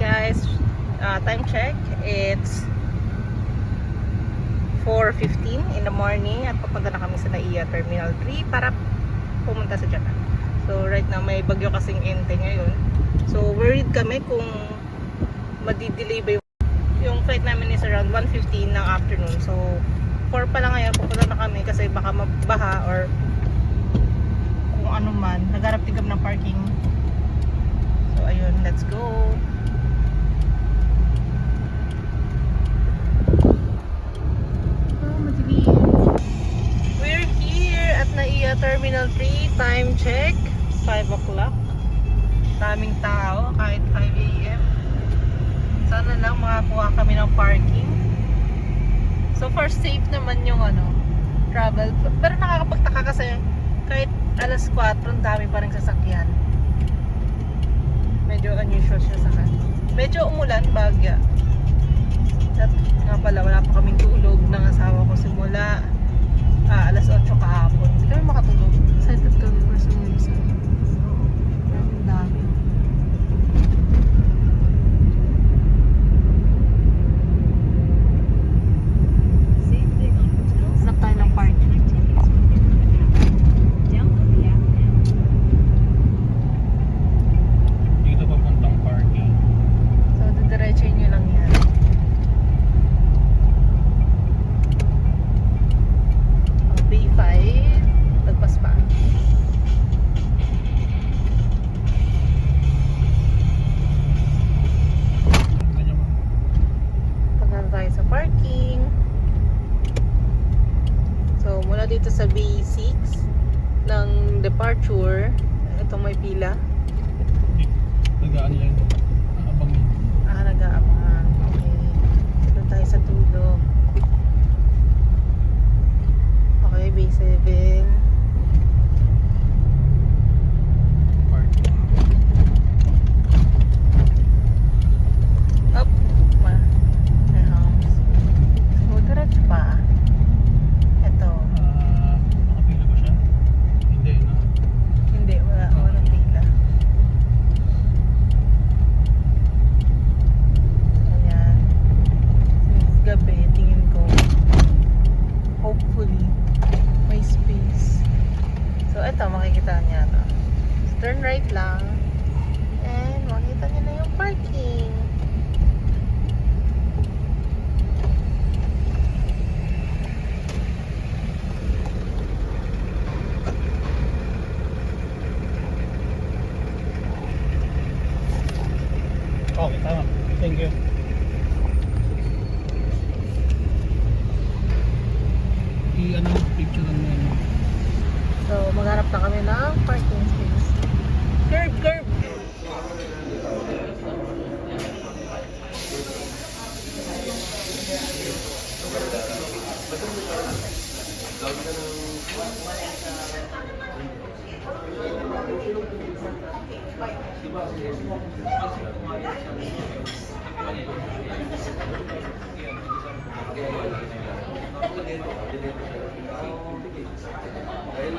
guys, uh, time check. It's 4.15 in the morning at papunta na kami sa NAIA Terminal 3 para pumunta sa Japan. So right now may bagyo kasing ente ngayon. So worried kami kung madidelay ba yung, yung flight namin is around 1.15 ng afternoon. So 4 pa lang ngayon, pupunta na kami kasi baka mabaha or kung ano man. Nagharap din kami ng parking. So ayun, let's go. NAIA Terminal 3. Time check. 5 o'clock. Daming tao kahit 5 a.m. Sana lang makakuha kami ng parking. So far safe naman yung ano, travel. Pero nakakapagtaka kasi kahit alas 4, ang dami pa rin sasakyan. Medyo unusual siya sa akin. Medyo umulan, bagya. At nga pala, wala pa kaming tulog ng asawa ko simula ah, alas 8 kahapon. Hindi kami makatulog. Excited kami for some reason. Dito sa B6 ng departure, itong may pila. Nagaan lang. Nakabang yun. Ah, nag-aabangan. Okay. Doon tayo sa tulog. Okay, B7. Parking. Up. Ma. May house. So, diretso pa. Ito. Ah, nakapila ba siya? Hindi, no? Hindi, wala. Walang pila. Ayan. Since gabi, tingin ko, hopefully, may space. So, ito, makikita niya to. Turn right lang. And, makita niyo na yung parking. Okay, tama. Thank you. ako dito. Dito siya. Oh, sige. Dahil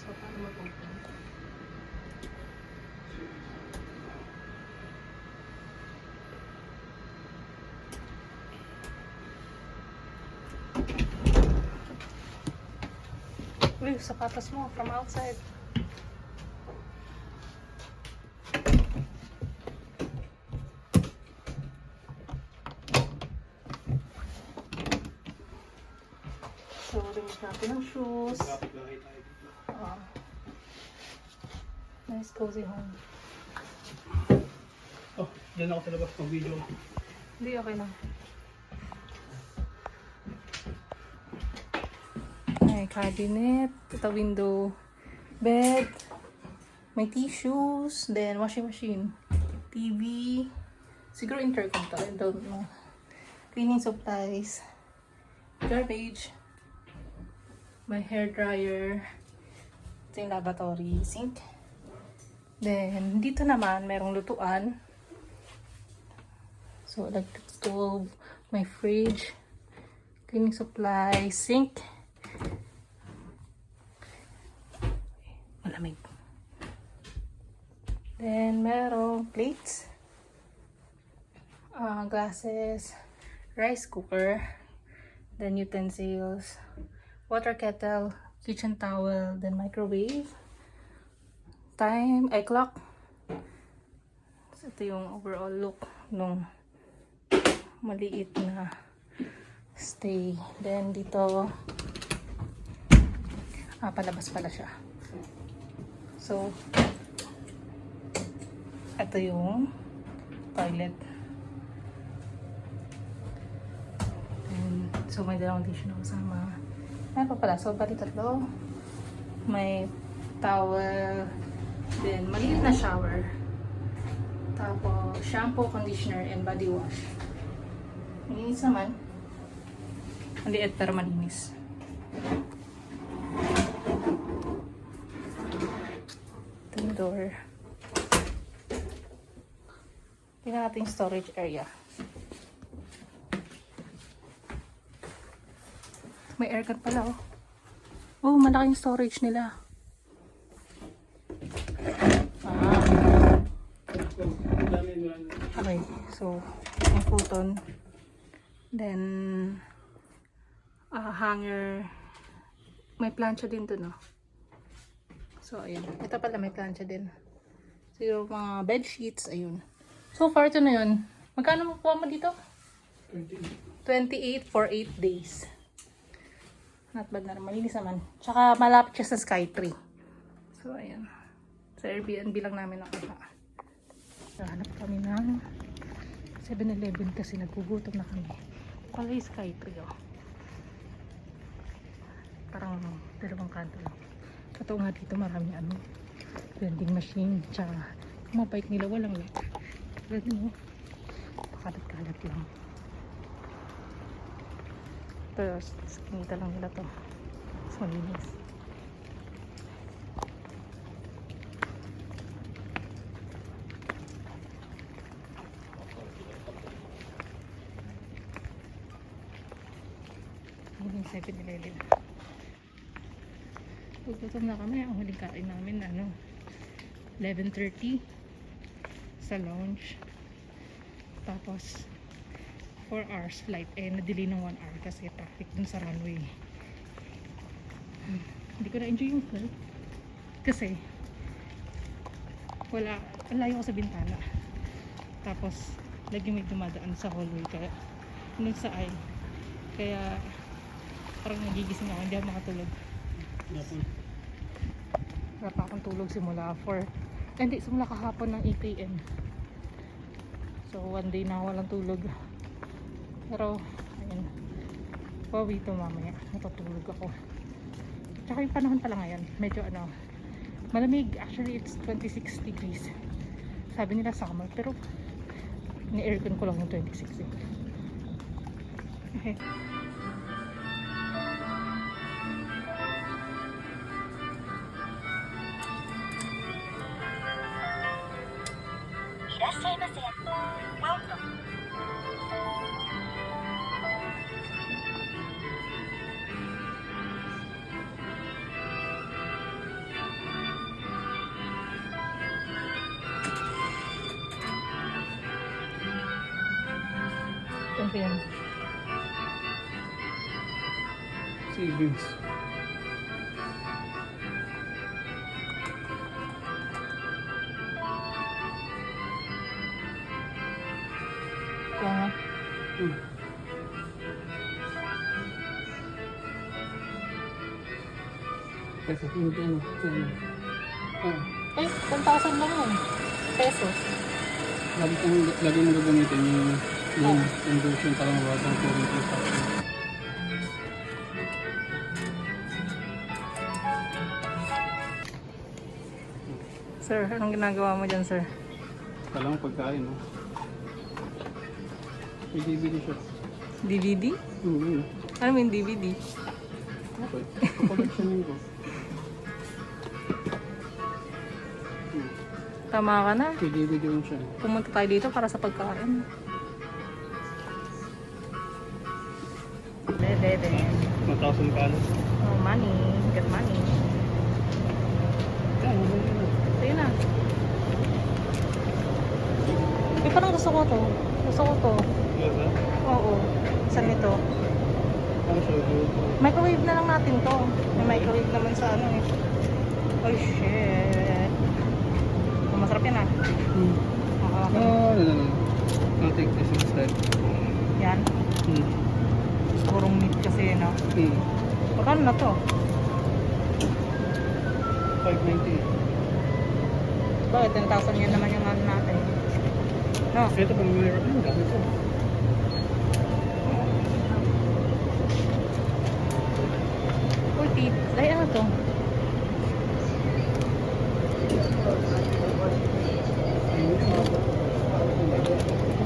Instructions pa paano mag-open. Uy, sapatos mo from outside. So, rinse natin ang shoes. Kapit-bahay tayo dito. Ah. Nice cozy home. Oh, dyan ako sa labas pag video. Hindi, okay lang. May cabinet, ito window, bed, may tissues, then washing machine, TV, siguro intercom to, I don't know. Cleaning supplies, garbage, my hair dryer, ito yung lavatory, sink. Then, dito naman, merong lutuan. So, electric stove, my fridge, cleaning supply, sink. Malamig. Then, merong plates, uh, glasses, rice cooker, then utensils, water kettle, kitchen towel, then microwave, time, ay clock. So, ito yung overall look nung maliit na stay. Then dito, ah, palabas pala siya. So, ito yung toilet. And, so, may dalawang tissue na kasama. Ano pa pala? So, bali tatlo. May towel. Then, maliit na shower. Tapos, shampoo, conditioner, and body wash. Malinis naman. Ang liit pero malinis. Ito yung door. Tingnan natin storage area. May aircon pala oh. Oh, malaking storage nila. Ah. Okay, so, yung futon. Then, ah hanger. May plancha din to, no? So, ayun. Ito pala may plancha din. Siguro mga bed sheets, ayun. So far, ito na yun. Magkano makuha mo dito? 28 for 8 days. Not bad na rin. Malinis naman. Tsaka malapit siya sa Skytree. So, ayun. Sa Airbnb lang namin nakuha. Hanap kami ng 7-Eleven kasi nagugutom na kami. Pala yung Skytree, oh. Parang dalawang kanto lang. Ito nga dito marami ano, vending machine, tsaka bike nila walang lock. Pero mo, pakalat-kalat lang. Pero skinita lang nila to. Malinis. Ano yung 7-Eleven? Pagkatom na kami, ang huling kain namin, ano, 11.30 sa lounge. Tapos, 4 hours flight. Eh, nadili ng 1 hour kasi traffic dun sa runway. Hmm. Hindi ko na-enjoy yung flight. Kasi, wala, layo ko sa bintana. Tapos, lagi may dumadaan sa hallway. Kaya, nung sa ay, kaya, parang nagigising ako, hindi ako makatulog. Wala pa akong tulog simula 4. Eh, hindi, simula kahapon ng 8 a.m. So, one day na walang tulog. Pero, ayun. Pawi ito mamaya. Natutulog ako. Tsaka yung panahon pala ngayon, medyo ano, Malamig. Actually, it's 26 degrees. Sabi nila summer, pero ni-aircon ko lang yung 26 eh. Okay. Yan. Savings. Ito nga. Hmm. Kasi hindi ano. Eh, 1,000 lang yun. Pesos. lagi kong lagi mo gagamitin yung yung conversion para mababang current consumption. Sir, anong ginagawa mo dyan, sir? Kailangan pagkain, no? May DVD siya. DVD? Hmm, yun. Ano yung DVD? Okay. Kakolleksyonin ko. Hmm. Tama ka na. May DVD yun siya. Pumunta tayo dito para sa pagkain. 1,000 kalos. Oh, money. Get money. Yan, ano yun na. Ayun na. Eh, parang gusto ko to. Gusto ko to. Yes, ha? Oo. Saan siya? Microwave na lang natin to. May microwave naman sa ano eh. Oh shit. Oh, masarap yan ah. Hmm. Okay. No, no, no, no. I'll take this instead. Yan. Hmm. Purong meat kasi no. Hmm. Magkano na to? 590. Bakit 10,000 yan naman yung ano natin. No. Ito pang meron din. Dami ko. Uy, tip. Ay, ano to?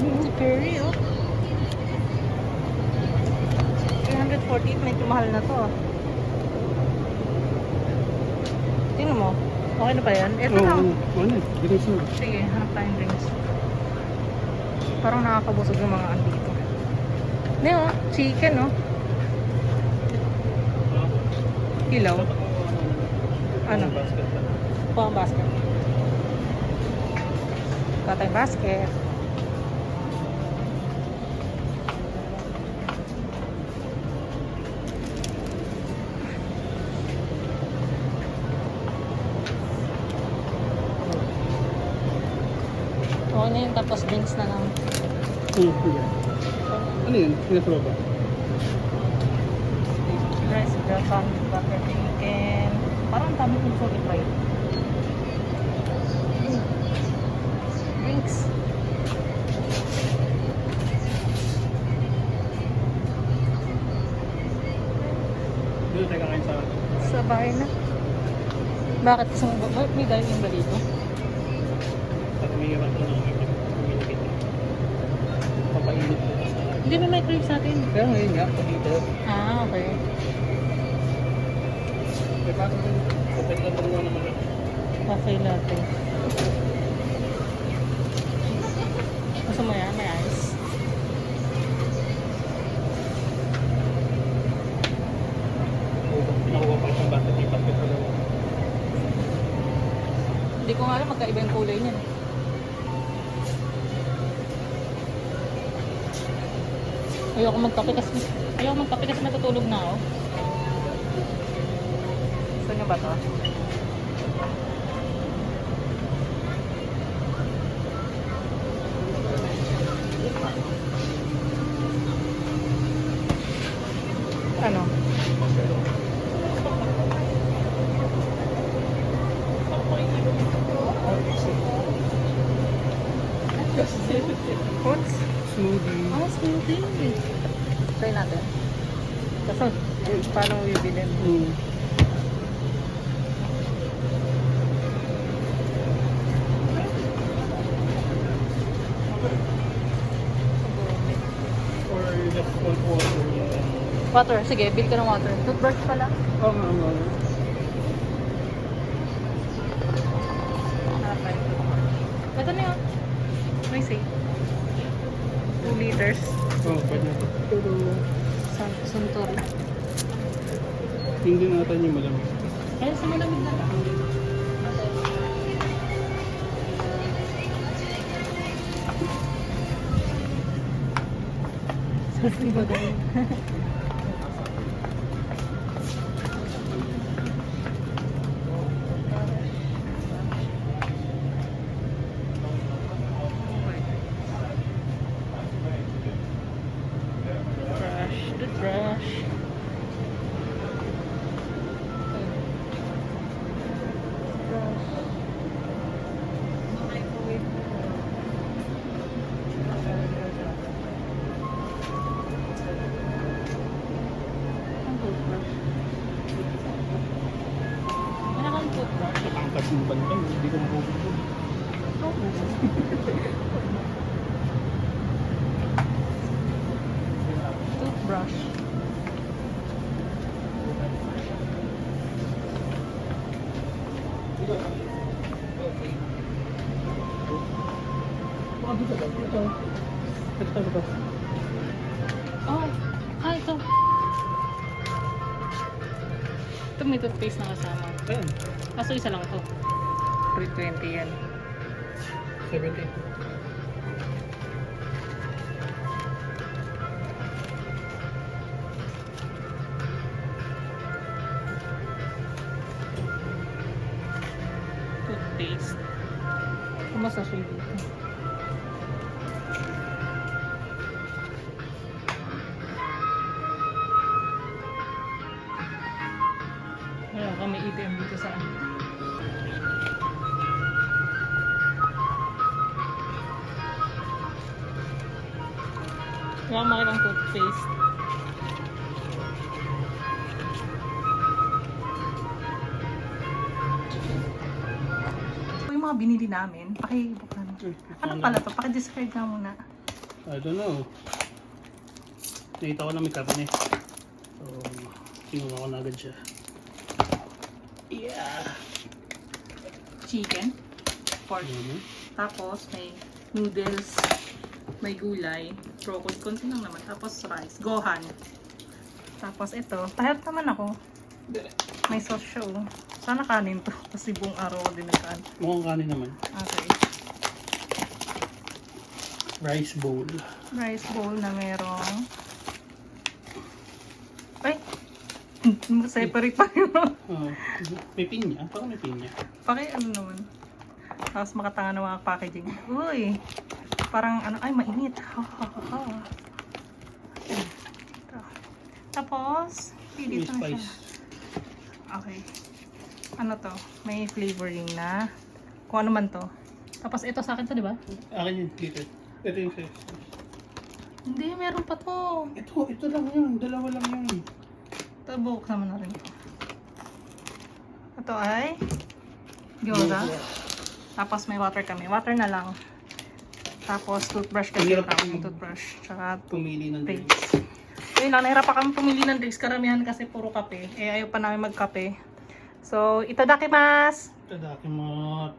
Mm, curry, oh. 340, medyo mahal na to. Tingnan mo. Okay na ba yan? Ito Oo, lang. ano? Ano? Drinks na. Sige, hanap tayong drinks. Parang nakakabusog yung mga andito. Hindi oh, chicken oh. Kilaw. Ano? Basket lang. Po ang basket. Tayong basket. Okay na yun, tapos drinks na lang. Ano yun? Nasa baba? Rice, Japan, butter chicken. Parang ang dami kong sulit right. Drinks. Dito tayo kakain sa... Sa bahay na. Bakit ba? Bakit may dining ba dito? Sa tumiran ko ng communicate. Papainit mo. Hindi may microwave sa atin. Kaya ngayon nga, pag dito. Ah, okay. May pasok na naman naman. Cafe latte. Gusto mo yan? May ice? Hindi ko nga alam magkaiba yung kulay niyan. Ayoko magkape kasi ayoko magkape kasi matutulog na ako. Gusto niyo ba to? paano bibilin. Hmm. Water, sige, bill ka ng water. Toothbrush pala. Oo, oh, oo. Oh. Ito na yun. May say. 2 liters. Oo, oh, pwede na ito. Santori. Hindi natin yung malamig. Kaya sa malamig na lang. Sorry ba daw? Ng bantay, hindi ko makukuha. Toothbrush. Ayan, Kaso isa lang to. 320 yan. 70. Wala akong makitang toothpaste. Ito yung mga binili namin. Pakibuksan. Ano pala to? Pakidescribe nga muna. I don't know. Nakita ko na may karne. So, kinuha ko na agad siya. Yeah. Chicken. Pork. Mhm. Tapos may noodles. May gulay. Broccoli. Konti lang naman. Tapos rice. Gohan. Tapos ito. Pahirap naman ako. May sauce siya oh. Sana kanin to. Kasi buong araw ko din nagkaan. Mukhang kanin naman. Okay. Rice bowl. rice bowl na merong ay separate pa yun Oh, may pinya. Parang may pinya. paki ano naman tapos makatanga ng mga packaging uy parang ano ay mainit ha, ha, ha, ha. Ito. tapos dito na siya okay ano to may flavoring na kung ano man to Tapos ito sa akin to, di ba? Akin yun. Dito. Ito yung size. hindi meron pa to Ito, ito lang yun. Dalawa lang yun. ito buksan mo na rin ito ito ay gyoza Tapos may water kami. Water na lang. Tapos toothbrush kasi Hirap yung yung- toothbrush. Tsaka Pumili ng drink. drinks. Ayun lang, nahirap pa kami pumili ng drinks. Karamihan kasi puro kape. Eh, ayaw pa namin magkape. So, itadakimasu! Tadakimat.